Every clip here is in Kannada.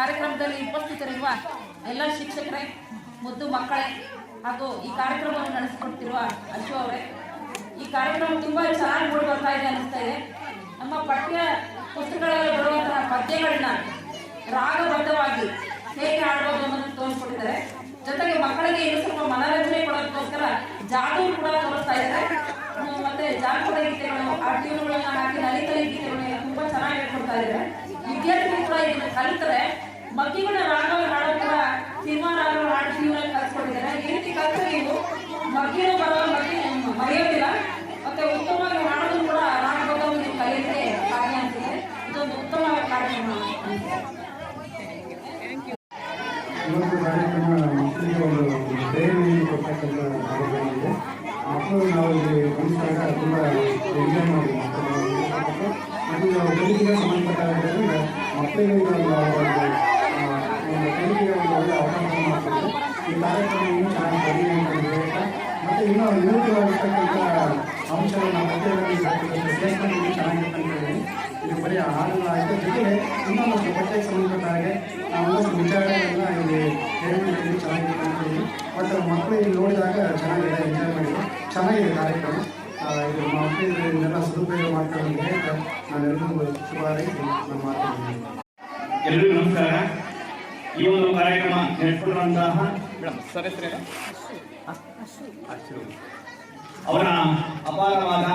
ಕಾರ್ಯಕ್ರಮದಲ್ಲಿ ಉಪಸ್ಥಿತರಿರುವ ಎಲ್ಲ ಶಿಕ್ಷಕರೇ, ಮುದ್ದು ಮಕ್ಕಳೇ, ಹಾಗೂ ಈ ಕಾರ್ಯಕ್ರಮವನ್ನು ನಡೆಸಿಕೊಡ್ತಿರುವ ಅಶು ಅವರೇ, ಈ ಕಾರ್ಯಕ್ರಮ ತುಂಬ ಚೆನ್ನಾಗಿ ಮೂಡಿ ಬರ್ತಾ ಇದೆ ಅನಿಸ್ತಾ ಇದೆ. ನಮ್ಮ ಪಠ್ಯ ಪುಸ್ತಕಗಳಲ್ಲಿ ಬರುವಂತಹ ಪದ್ಯಗಳನ್ನ ರಾಗಬದ್ಧವಾಗಿ ಹೇಗೆ ಆಡಬಹುದು ಅನ್ನೋದನ್ನು ತೋರಿಸ್ಕೊಟ್ಟಿದ್ದಾರೆ ಜೊತೆಗೆ ಮಕ್ಕಳಿಗೆ ಇನ್ನು ಸ್ವಲ್ಪ ಮನರಂಜನೆ ಕೊಡೋದಕ್ಕೋಸ್ಕರ ಜಾದೂ ಕೂಡ ತೋರಿಸ್ತಾ ಇದ್ದಾರೆ. ಮತ್ತೆ ಜಾನಪದ ಗೀತೆಗಳು, ಆ ಟ್ಯೂನ್ಗಳನ್ನ ಹಾಕಿ ನಲಿತಲಿ ಗೀತೆಗಳನ್ನ ತುಂಬಾ ಚೆನ್ನಾಗಿ ಹೇಳ್ಕೊಡ್ತಾ ಇದ್ದಾರೆ. ವಿದ್ಯಾರ್ಥಿಗಳು ಕೂಡ ಇದನ್ನು ಕಲಿತರೆ ಮಗ್ಗಿಗಳ ರಾಗಗಳು ಹಾಡೋ ಕೂಡ ಸಿನಿಮಾ ರಾಗಗಳು ಹಾಡಿ ಟ್ಯೂನಲ್ಲಿ ಕಲಿಸ್ಕೊಟ್ಟಿದ್ದಾರೆ ಈ ರೀತಿ ಕಲಿತರೆ ನೀವು. ಮಕ್ಕಳು ಬರೋ ಮಗ್ಗಿ ಮರೆಯೋದಿಲ್ಲ ಮತ್ತೆ ಉತ್ತಮವಾಗಿ ಹಾಡೋದು ಕೂಡ ರಾಗಬದ್ಧವಾಗಿ ನೀವು ಕಲಿಯಲಿಕ್ಕೆ ಕಾರ್ಯ ಅಂತಿದೆ ಇದೊಂದು ಉತ್ತಮ ಕಾರ್ಯಕ್ರಮ ಮಕ್ಕಳಿಗೆ ಒಂದು ಪ್ರೇರಣೆ ಕೊಡ್ತಕ್ಕಂಥ ಮಕ್ಕಳು ನಾವು ಇಲ್ಲಿ ಗಮನಿಸಿದಾಗ ತುಂಬ ಎಂಜಾಯ್ ಮಾಡಿ ಮಕ್ಕಳು ಮತ್ತು ನಾವು ಕಲಿಕೆಗೆ ಸಂಬಂಧಪಟ್ಟಾಗಿದ್ದರಿಂದ ಮಕ್ಕಳಿಗೆ ಇದು ಒಂದು ಒಂದು ಆ, ಒಂದು ಕಲಿಕೆಗೆ ಒಂದು ಒಳ್ಳೆಯ ಅವಕಾಶ ಮಾಡ್ತಾರೆ ಈ ಕಾರ್ಯಕ್ರಮ ಇನ್ನೂ ಚೆನ್ನಾಗಿ ಬರಲಿ ಅಂತ ಹೇಳ್ತಾ ಮತ್ತು ಇನ್ನೂ ಬಟ್ಟೆಗಳಲ್ಲಿ ಇನ್ನೂ ಚೆನ್ನಾಗಿರ್ತಕ್ಕಂಥ ಇದು ಬರೀ ಆನಂದ ಆಯಿತು. ಜೊತೆಗೆ ಇನ್ನೊಂದಷ್ಟು ಪಠ್ಯಕ್ಕೆ ಸಂಬಂಧಪಟ್ಟ ಹಾಗೆ ನಾವೊಂದಷ್ಟು ವಿಚಾರಗಳನ್ನ ಇಲ್ಲಿ ಹೇಳಿದ್ದೀವಿ ಚೆನ್ನಾಗಿರ್ತಕ್ಕಂಥದ್ದು ಬಟ್ ಮಕ್ಕಳು ಇಲ್ಲಿ ನೋಡಿದಾಗ ಚೆನ್ನಾಗಿದೆ ಎಂಜಾಯ್ ಮಾಡಿದ್ರು. ಚೆನ್ನಾಗಿದೆ ಕಾರ್ಯಕ್ರಮ. ಇದು ಮಕ್ಕಳು ಇದನ್ನೆಲ್ಲ ಸದುಪಯೋಗ ಮಾಡ್ಕೊಂಡು ಅಂತ ಮಾತಾಡ್ತೀನಿ ನಾನೆಲ್ಲರಿಗೂ ಶುಭ ಹಾರೈಸಿ ನಮ್ಮ ಮಾತನ್ನು ಎಲ್ರಿಗೂ ನಮಸ್ಕಾರ. ಈ ಒಂದು ಕಾರ್ಯಕ್ರಮ ನಡೆಸಿರುವಂತಹ ಅವರ ಅಪಾರವಾದ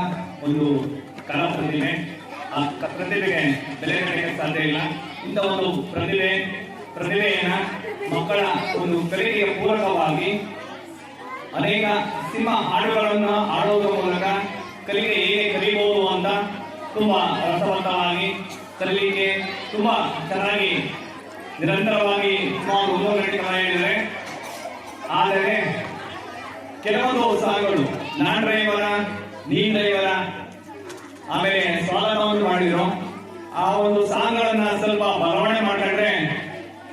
ಒಂದು ಕಲಾ ಪ್ರತಿಭೆ ಆ ಪ್ರತಿಭೆಗೆ ಬೆಲೆ ಕಟ್ಟಕ್ಕೆ ಸಾಧ್ಯ ಇಲ್ಲ. ಇಂಥ ಒಂದು ಪ್ರತಿಭೆ, ಪ್ರತಿಭೆಯನ್ನ ಮಕ್ಕಳ ಒಂದು ಕಲಿಕೆಯ ಪೂರಕವಾಗಿ ಅನೇಕ ಸಿನಿಮಾ ಹಾಡುಗಳನ್ನು ಹಾಡುವುದರ ಮೂಲಕ ಕಲಿಕೆ ಹೇಗೆ ಕಲಿಬಹುದು ಅಂತ ತುಂಬಾ ರಸವಂತವಾಗಿ ಕಲಿಕೆ ತುಂಬಾ ಚೆನ್ನಾಗಿ, ನಿರಂತರವಾಗಿ ಸುಮಾರು ಒಂದೂವರೆ ಗಂಟೆ ಆದರೆ ಕೆಲವೊಂದು ಸಾಲುಗಳು ನಾನ್ ಡ್ರೈವರ ನೀನ್ ಡ್ರೈವರ ಆಮೇಲೆ ಸ್ವಾಗತವನ್ನು ಮಾಡಿದ್ರು. ಆ ಒಂದು ಸಾಂಗ್ಗಳನ್ನ ಸ್ವಲ್ಪ ಬದಲಾವಣೆ ಮಾಡಿದ್ರೆ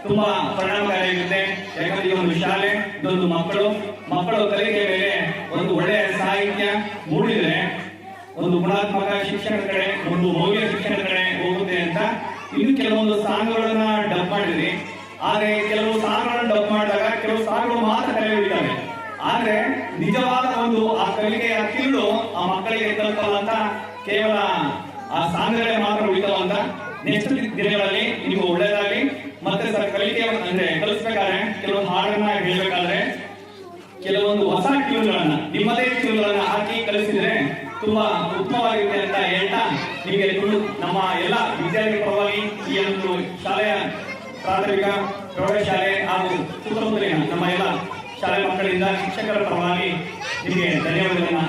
ತುಂಬಾ ಪರಿಣಾಮಕಾರಿಯಾಗುತ್ತೆ. ಯಾಕಂದ್ರೆ ಈ ಒಂದು ಶಾಲೆ, ಇದೊಂದು ಮಕ್ಕಳು. ಮಕ್ಕಳು ಕಲಿಕೆ ಮೇಲೆ ಒಂದು ಒಳ್ಳೆಯ ಸಾಹಿತ್ಯ ಮೂಡಿದ್ರೆ ಒಂದು ಗುಣಾತ್ಮಕ ಶಿಕ್ಷಣದ ಕಡೆ, ಒಂದು ಮೌಲ್ಯ ಶಿಕ್ಷಣದ ಕಡೆ ಹೋಗುತ್ತೆ ಅಂತ ಇನ್ನು ಕೆಲವೊಂದು ಸಾಂಗ್ಗಳನ್ನ ಡಬ್ ಮಾಡಿದ್ರಿ ಆದ್ರೆ ಕೆಲವು ಸಾಂಗ್ಗಳನ್ನ ಡಬ್ ಮಾಡಿದಾಗ ಕೆಲವು ಸಾಂಗ್ಗಳು ಮಾತ್ರ ಕಲೆ ಉಳಿತವೆ ಆದ್ರೆ ನಿಜವಾದ ಒಂದು ಆ ಕಲಿಕೆಯ ತಿರುಳು ಆ ಮಕ್ಕಳಿಗೆ ತಲುಪಲ್ಲ ಕೇವಲ, ಆ ಸಾಂದ್ರೆ ಮಾತ್ರ ಉಳಿತಾವಂತ. ನೆಕ್ಸ್ಟ್ ದಿನಗಳಲ್ಲಿ ನೀವು ಒಳ್ಳೇದಾಗಲಿ. ಮತ್ತೆ ಸರ್ ಕಲಿಕೆ ಅಂದ್ರೆ ಕಲಿಸ್ಬೇಕಾದ್ರೆ ಕೆಲವೊಂದು ಹಾಡನ್ನ ಹೇಳ್ಬೇಕಾದ್ರೆ ಕೆಲವೊಂದು ಹೊಸ ಟ್ಯೂನ್ಗಳನ್ನ ನಿಮ್ಮದೇ ಟ್ಯೂನ್ಗಳನ್ನ ಹಾಕಿ ಕಲಿಸಿದ್ರೆ ತುಂಬಾ ಉತ್ತಮವಾಗಿದೆ ಅಂತ ಹೇಳ್ತಾ ನಿಮಗೆ ನಮ್ಮ ಎಲ್ಲ ವಿದ್ಯಾರ್ಥಿ ಪರವಾಗಿ ಈ ಒಂದು ಶಾಲೆಯ ಪ್ರಾಥಮಿಕ ಪ್ರೌಢಶಾಲೆ ಹಾಗೂ ಸುತ್ತಮುತ್ತಲಿನ ನಮ್ಮ ಎಲ್ಲ ಶಾಲೆ ಮಕ್ಕಳಿಂದ ಶಿಕ್ಷಕರ ಪರವಾಗಿ ನಿಮಗೆ ಧನ್ಯವಾದಗಳನ್ನ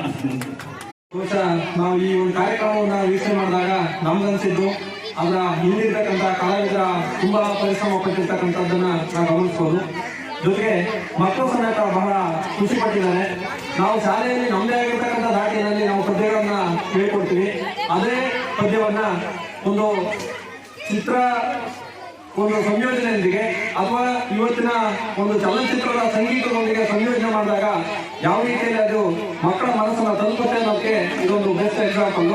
ನಾವು ಈ ಒಂದು ಕಾರ್ಯಕ್ರಮವನ್ನು ವೀಕ್ಷಣೆ ಮಾಡಿದಾಗ ನಮ್ಗನ್ಸಿದ್ದು ಅವರ ಹಿಂದಿರ್ತಕ್ಕಂಥ ಕಲಾವಿದರ ತುಂಬಾ ಪರಿಶ್ರಮ ಪಟ್ಟಿರ್ತಕ್ಕಂಥದ್ದನ್ನ ನಾವು ಗಮನಿಸ್ಬೋದು. ಜೊತೆಗೆ ಮಕ್ಕಳು ಸಮೇತ ಬಹಳ ಖುಷಿ ಪಟ್ಟಿದ್ದಾರೆ. ನಾವು ಶಾಲೆಯಲ್ಲಿ ನಮ್ಮದೇ ಆಗಿರ್ತಕ್ಕಂಥ ದಾಟಿನಲ್ಲಿ ನಾವು ಪದ್ಯಗಳನ್ನ ಹೇಳ್ಕೊಡ್ತೀವಿ. ಅದೇ ಪದ್ಯವನ್ನ ಒಂದು ಚಿತ್ರ ಒಂದು ಸಂಯೋಜನೆಯೊಂದಿಗೆ ಅಥವಾ ಇವತ್ತಿನ ಒಂದು ಚಲನಚಿತ್ರದ ಸಂಗೀತದೊಂದಿಗೆ ಸಂಯೋಜನೆ ಮಾಡಿದಾಗ ಯಾವ ರೀತಿಯಲ್ಲಿ ಅದು ಮಕ್ಕಳ ಮನಸ್ಸನ್ನು ತಲುಪುತ್ತೆ ಅನ್ನೋಕ್ಕೆ ಇದೊಂದು ಬೆಸ್ಟ್ ಎಕ್ಸಾಂಪಲ್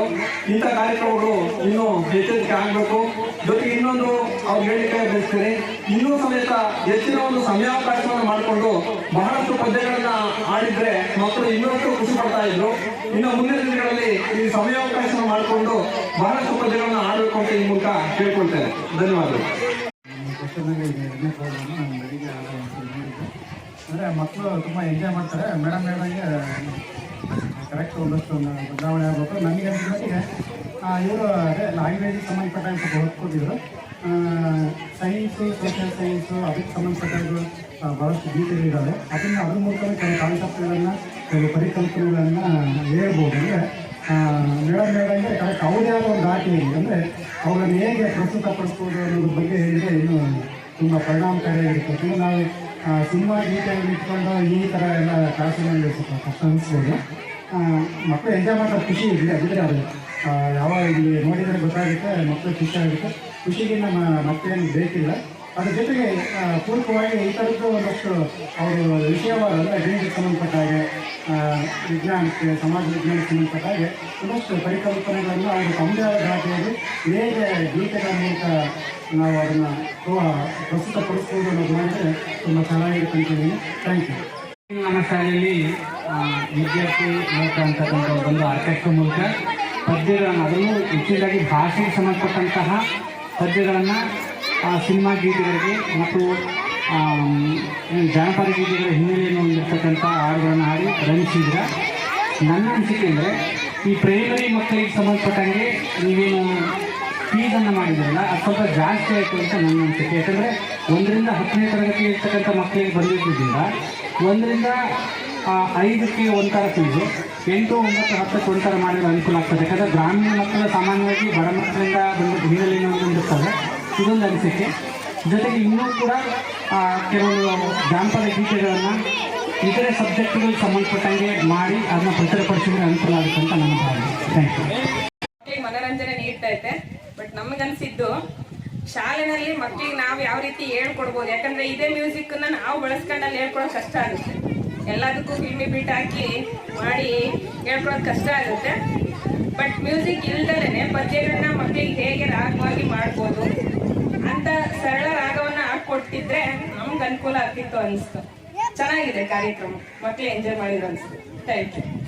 ಇಂಥ ಕಾರ್ಯಕ್ರಮಗಳು ಇನ್ನೂ ಎಚ್ಚರಿಕೆ ಆಗಬೇಕು. ಜೊತೆಗೆ ಇನ್ನೊಂದು ಅವ್ರು ಹೇಳಿಕೆ ಬಯಸ್ತೀನಿ. ಇನ್ನೂ ಸಮೇತ ಹೆಚ್ಚಿನ ಒಂದು ಸಮಯಾವಕಾಶವನ್ನು ಮಾಡಿಕೊಂಡು ಬಹಳಷ್ಟು ಪದ್ಯಗಳನ್ನ ಆಡಿದ್ರೆ ಮಕ್ಕಳು ಇನ್ನಷ್ಟು ಖುಷಿ ಪಡ್ತಾ ಇದ್ರು. ಇನ್ನು ಮುಂದಿನ ದಿನಗಳಲ್ಲಿ ಈ ಸಮಯಾವಕಾಶವನ್ನು ಮಾಡಿಕೊಂಡು ಬಹಳಷ್ಟು ಪದ್ಯಗಳನ್ನ ಆಡಬೇಕು ಅಂತ ಈ ಮೂಲಕ ಕೇಳ್ಕೊಳ್ತೇನೆ. ಧನ್ಯವಾದಗಳು. ಕ್ವಶನಲ್ಲಿ ಎರಡನೇ ಪ್ರೋಗ್ರಾಮು ಬೆಳಿಗ್ಗೆ ಅಂದರೆ ಮಕ್ಕಳು ತುಂಬ ಎಂಜಾಯ್ ಮಾಡ್ತಾರೆ. ಮೇಡಮ್ ಹೇಳ್ದಂಗೆ ಕರೆಕ್ಟ್ ಒಂದಷ್ಟು ಬದಲಾವಣೆ ಆಗಬೇಕು. ನನಗೆ ಅಂತಂದರೆ ಇವರು ಅದೇ ಲ್ಯಾಂಗ್ವೇಜಿಗೆ ಸಂಬಂಧಪಟ್ಟಂಗೆ ಸ್ವಲ್ಪ ಸೈನ್ಸು ಸೋಷಿಯಲ್ ಸೈನ್ಸು ಅದಕ್ಕೆ ಸಂಬಂಧಪಟ್ಟಂಗೆ ಭಾಳಷ್ಟು ಗೀತೆಗಳಿದ್ದಾವೆ ಅದನ್ನು ಅದ್ರ ಮೂಲಕ ಕೆಲವು ಕಾನ್ಸೆಪ್ಟ್ಗಳನ್ನು ಕೆಲವು ಪರಿಕಲ್ಪನೆಗಳನ್ನು ಹೇಳ್ಬೋದು. ಅಂದರೆ ಮೇಡಮ್ ಹೇಳ್ದಂಗೆ ಕರೆಕ್ಟ್ ಅವ್ರದೇ ಆದ ಒಂದು ದಾಟಿ ಅಂದರೆ ಅವರನ್ನು ಹೇಗೆ ಪ್ರಸ್ತುತಪಡಿಸ್ಬೋದು ಅನ್ನೋದ್ರ ಬಗ್ಗೆ ಹೇಳಿದರೆ ಇನ್ನೂ ತುಂಬ ಪರಿಣಾಮಕಾರಿಯಾಗಿರುತ್ತೆ ನಾವು ತುಂಬ ಸಿನಿಮಾ ಗೀತೆಗಳನ್ನು ಇಟ್ಕೊಂಡು ಈ ಥರ ಎಲ್ಲ ಕ್ಲಾಸ್ಗಳಲ್ಲಿ ಸ್ವಲ್ಪ ಕಷ್ಟ ಅನಿಸ್ಬೋದು. ಮಕ್ಕಳು ಎಂಜಾಯ್ ಮಾಡೋ ಖುಷಿ ಇದೆ. ಅದಕ್ಕೆ ಅದು ಯಾವಾಗ ಇಲ್ಲಿ ನೋಡಿದರೆ ಗೊತ್ತಾಗುತ್ತೆ ಮಕ್ಕಳು ಖುಷಿ ಆಗುತ್ತೆ. ಖುಷಿಗೆ ನಮ್ಮ ಮಕ್ಕಳೇನು ಬೇಕಿಲ್ಲ. ಅದ್ರ ಜೊತೆಗೆ ಪೂರಕವಾಗಿ ಈ ಥರದ್ದು ಒಂದಷ್ಟು ಅವರು ವಿಷಯವಾದ ಗಣಿತಕ್ಕೆ ಸಂಬಂಧಪಟ್ಟ ಹಾಗೆ ವಿಜ್ಞಾನಕ್ಕೆ, ಸಮಾಜ ವಿಜ್ಞಾನಕ್ಕೆ ಸಂಬಂಧಪಟ್ಟ ಹಾಗೆ ಒಂದಷ್ಟು ಪರಿಕಲ್ಪನೆಗಳನ್ನು ಅವರು ತಮ್ಮದೇ ಆದ ಭಾಷೆಯಲ್ಲಿ ಹೇಗೆ ಗೀತೆಗಳ ಮೂಲಕ ನಾವು ಅದನ್ನು ಪ್ರಸ್ತುತಪಡಿಸ್ಬೋದು ಅನ್ನೋದು ಮಾಡಿದ್ರೆ ತುಂಬ ಚೆನ್ನಾಗಿರುತ್ತೆ ಅಂತಿದ್ದೀನಿ ಥ್ಯಾಂಕ್ ಯು ನಮ್ಮ ಶಾಲೆಯಲ್ಲಿ ವಿದ್ಯಾರ್ಥಿ ಮೂಲಕ ಅಂತಕ್ಕಂಥ ಒಂದು ಆರ್ಕೆಸ್ಟ್ರಾ ಮೂಲಕ ಪದ್ಯಗಳನ್ನು ಅದನ್ನು ಹೆಚ್ಚಿನದಾಗಿ ಭಾಷೆಗೆ ಸಂಬಂಧಪಟ್ಟಂತಹ ಪದ್ಯಗಳನ್ನು ಸಿನಿಮಾ ಗೀತೆಗಳಿಗೆ ಮತ್ತು ಜಾನಪದ ಗೀತೆಗಳ ಹಿನ್ನೆಲೆಯನ್ನು ಹೊಂದಿರತಕ್ಕಂಥ ಹಾಡುಗಳನ್ನು ಹಾಡಿ ರಂಜಿಸಿದ್ರೆ. ನನ್ನ ಅನಿಸಿಕೆ ಅಂದರೆ ಈ ಪ್ರೈಮರಿ ಮಕ್ಕಳಿಗೆ ಸಂಬಂಧಪಟ್ಟಂಗೆ ನೀವೇನು ಫೀಸನ್ನು ಮಾಡಿದ್ರಲ್ಲ, ಅದು ಸ್ವಲ್ಪ ಜಾಸ್ತಿ ಆಯಿತು ಅಂತ ನನ್ನ ಅನಿಸಿಕೆ. ಯಾಕಂದರೆ ಒಂದರಿಂದ ಹತ್ತನೇ ತರಗತಿ ಇರ್ತಕ್ಕಂಥ ಮಕ್ಕಳಿಗೆ ಬಂದಿದ್ದರಿಂದ ಒಂದರಿಂದ ಐದಕ್ಕೆ ಒಂಥರ ಫೀಸು ಎಂಟು, ಒಂಬತ್ತು, ಹತ್ತಕ್ಕೆ ಒಂಥರ ಮಾಡಿದ್ರೆ ಅನುಕೂಲ ಆಗ್ತದೆ. ಯಾಕಂದರೆ ಗ್ರಾಮೀಣ ಮಕ್ಕಳು ಸಾಮಾನ್ಯವಾಗಿ ಬಡ ಮಕ್ಕಳಿಂದ ಬಂದು ಹಿನ್ನೆಲೆಯನ್ನು ಹೊಂದಿರ್ತಾರೆ ಇದೊಂದು ಅನಿಸಿಕೆ. ಜೊತೆಗೆ ಇನ್ನೂ ಕೂಡ ಕೆಲವು ಜಾನಪದ ಗೀತೆಗಳನ್ನು ಇತರೆ ಸಬ್ಜೆಕ್ಟ್ಗಳಿಗೆ ಸಂಬಂಧಪಟ್ಟಂಗೆ ಮಾಡಿ ಅದನ್ನ ಪ್ರಚುರಪಡಿಸಿದ್ರೆ ಅನುಕೂಲ ಆಗುತ್ತೆ ಅಂತ ನನ್ನ ಭಾವನೆ. ಥ್ಯಾಂಕ್ ಯು ಮಕ್ಕಳಿಗೆ ಮನೋರಂಜನೆ ನೀಡ್ತಾ ಐತೆ ನಮಗನ್ಸಿದ್ದು ಶಾಲೆನಲ್ಲಿ ಮಕ್ಕಳಿಗೆ ನಾವು ಯಾವ ರೀತಿ ಹೇಳ್ಕೊಡ್ಬೋದು? ಯಾಕಂದ್ರೆ ಇದೇ ಮ್ಯೂಸಿಕ್ ನಾವು ಬಳಸ್ಕೊಂಡಲ್ಲಿ ಹೇಳ್ಕೊಡೋದು ಕಷ್ಟ ಆಗುತ್ತೆ. ಎಲ್ಲದಕ್ಕೂ ಫಿಲ್ಮಿ ಬೀಟ್ ಹಾಕಿ ಮಾಡಿ ಹೇಳ್ಕೊಳೋದು ಕಷ್ಟ ಆಗುತ್ತೆ. ಬಟ್ ಮ್ಯೂಸಿಕ್ ಇಲ್ದಲೇ ಪದ್ಯಗಳನ್ನ ಮಕ್ಕಳಿಗೆ ಹೇಗೆ ರಾಗವಾಗಿ ಮಾಡ್ಬೋದು? ಅಂತ ಸರಳ ರಾಗವನ್ನ ಹಾಕೊಡ್ತಿದ್ರೆ ನಮ್ಗೆ ಅನುಕೂಲ ಆಗ್ತಿತ್ತು ಅನಿಸ್ತು. ಚೆನ್ನಾಗಿದೆ ಕಾರ್ಯಕ್ರಮ. ಮಕ್ಕಳು ಎಂಜಾಯ್ ಮಾಡಿದ್ರು ಅನಿಸ್ತು. Thank you